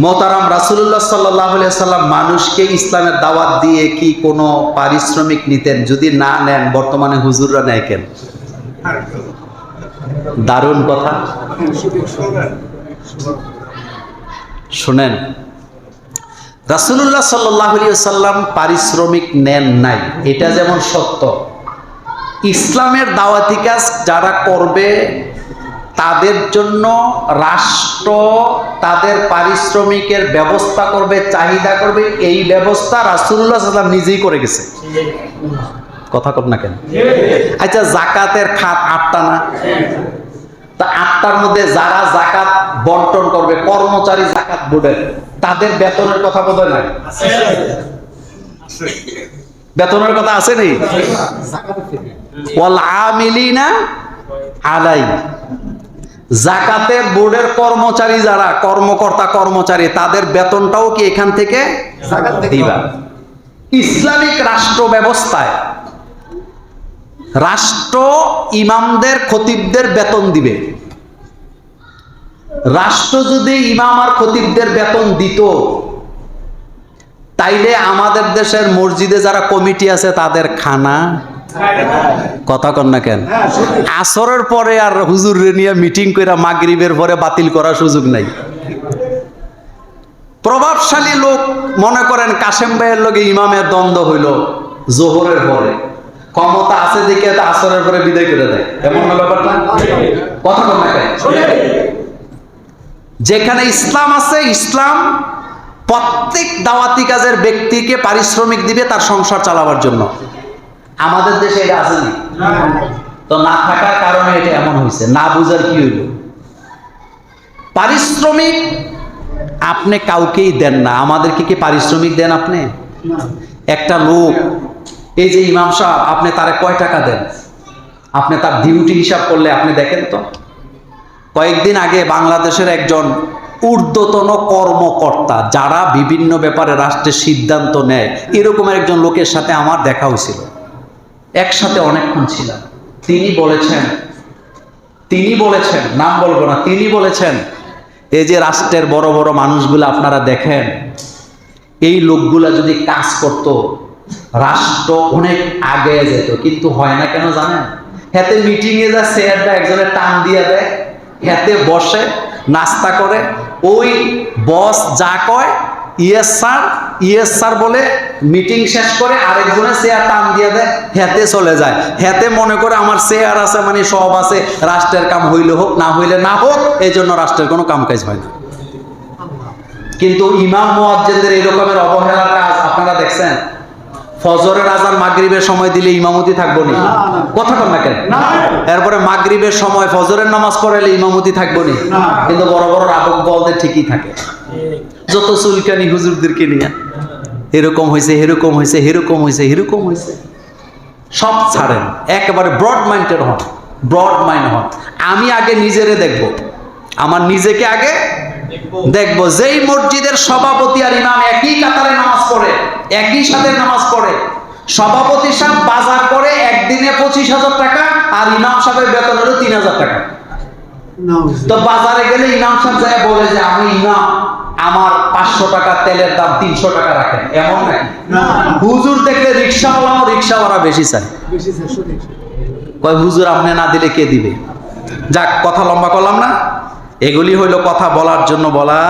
মোতারাম রাসুল্লাহ সাল্লাহ সাল্লাম মানুষকে ইসলামের দাওয়াত দিয়ে কি কোনো পারিশ্রমিক নিতেন? যদি না নেন, বর্তমানে হুজুররা নেয় কেন? দারুণ কথা। শোনেন রাসুল্লাহ সাল্লাহ সাল্লাম পারিশ্রমিক নেন নাই। এটা যেমন সত্য। ইসলামের দাওয়াতি কাজ যারা করবে তাদের জন্য রাষ্ট্র তাদের পারিশ্রমিকের ব্যবস্থা করবে চাহিদা করবে এই ব্যবস্থা রাসুল্লাহ সাল্লাম নিজেই করে গেছে। কথা কর না কেন? আচ্ছা জাকাতের খাত আটটা না? তা আটটার মধ্যে যারা জাকাত বন্টন করবে কর্মচারী জাকাত বোর্ডের তাদের বেতনের কথা বোধ হয় না বেতনের কথা আছে নেই? ওয়াল আমিলিনা আলাই। জাকাতের বোর্ডের কর্মচারী যারা কর্মকর্তা কর্মচারী তাদের বেতনটাও কি এখান থেকে? দিবা। ইসলামিক রাষ্ট্র ব্যবস্থায় রাষ্ট্র ইমামদের খতিবদের বেতন দিবে। রাষ্ট্র যদি ইমাম আর খতিবদের বেতন দিত তাইলে আমাদের দেশের মসজিদে যারা কমিটি আছে তাদের খানা কথা কন না কেন? আসরের পরে আর হুজুর নিয়ে মিটিং করে মাগরিবের পরে বাতিল করার সুযোগ নাই। প্রভাবশালী লোক মনে করেন কাশেম ভাইয়ের লগে ইমামের দ্বন্দ্ব হইল জোহরের পরে। ক্ষমতা আছে দেখে আসরের পরে বিদায় করে দেয়। এমন না কথা যেখানে ইসলাম আছে, ইসলাম প্রত্যেক দাওয়াতি কাজের ব্যক্তিকে পারিশ্রমিক দিবে তার সংসার চালাবার জন্য। আমাদের দেশে এটা আসেনি তো না থাকার কারণে এটা এমন হয়েছে, না বুঝার কি হইল? পারিশ্রমিক আপনি কাউকেই দেন না। আমাদেরকে কি পারিশ্রমিক দেন আপনি? একটা লোক, এই যে ইমাম সাহেব, আপনি তারে কয় টাকা দেন? আপনি তার ডিউটি হিসাব করলে আপনি দেখেন তো? কয়েকদিন আগে বাংলাদেশের একজন ঊর্ধ্বতন কর্মকর্তা, যারা বিভিন্ন ব্যাপারে রাষ্ট্রের সিদ্ধান্ত নেয় এরকম একজন লোকের সাথে আমার দেখা হয়েছিল। একসাথে অনেকক্ষণ ছিলাম তিনি বলেছেন তিনি বলেছেন, নাম বলব না, তিনি বলেছেন, এই যে রাষ্ট্রের বড় বড় মানুষগুলো আপনারা দেখেন, এই লোকগুলা যদি কাজ করত, রাষ্ট্র অনেক আগে যেত, কিন্তু হয় না কেন জানেন? হাতে মিটিংয়ে যা চেয়ারটা একজনের টান দিয়ে দেয়, হাতে বসে, নাস্তা করে, ওই বস যা কয় ইয়েস স্যার ইয়েস স্যার বলে মিটিং শেষ করে আরেকজনের চেয়ার টান দিয়ে দেয় হেতে চলে যায়। হেতে মনে করে আমার চেয়ার আছে মানে সব আছে রাষ্ট্রের কাম হইলে হোক না হইলে না হোক এই জন্য রাষ্ট্রের কোনো কাম কাজ হয় না। কিন্তু ইমাম মুয়াজ্জিনদের এই রকমের অবহেলার কাজ আপনারা দেখছেন? ফজরের আজান মাগরিবের সময় দিলে ইমামতি থাকব নি? কথা কন? না কেন এরপরে মাগরিবের সময় ফজরের নামাজ পড়াইলে ইমামতি থাকব নি? কিন্তু বড় বড় রাবক বলদের ঠিকই থাকে। যত চুলকানি হুজুরদেরকে নিয়ে। এরকম হয়েছে এরকম হয়েছে এরকম হয়েছে এরকম হয়েছে সব ছাড়েন একেবারে ব্রড মাইন্ডের হন ব্রড মাইন্ড হন। আমি আগে নিজেরে দেখব আমার নিজেকে আগে দেখব। যেই মসজিদের সভাপতি আর ইমাম একই কাতারে নামাজ পড়ে একই সাথে নামাজ পড়ে সভাপতি সাহেব বাজার করে একদিনে পঁচিশ হাজার টাকা আর ইমাম সাহেবের বেতন হলো তিন হাজার টাকা। তো বাজারে গেলে ইমাম সাহেব যায় বলে যে আমি ইমাম। আমার পাঁচশো টাকা তেলের দাম তিনশো টাকা রাখেন। এমন নাকি? হুজুর দেখলে রিক্সাওয়ালাও রিক্সাওয়ালা বেশি চায় কয় হুজুর আপনি না দিলে কে দিবে? যাক কথা লম্বা করলাম না। এগুলি হইল কথা বলার জন্য বলা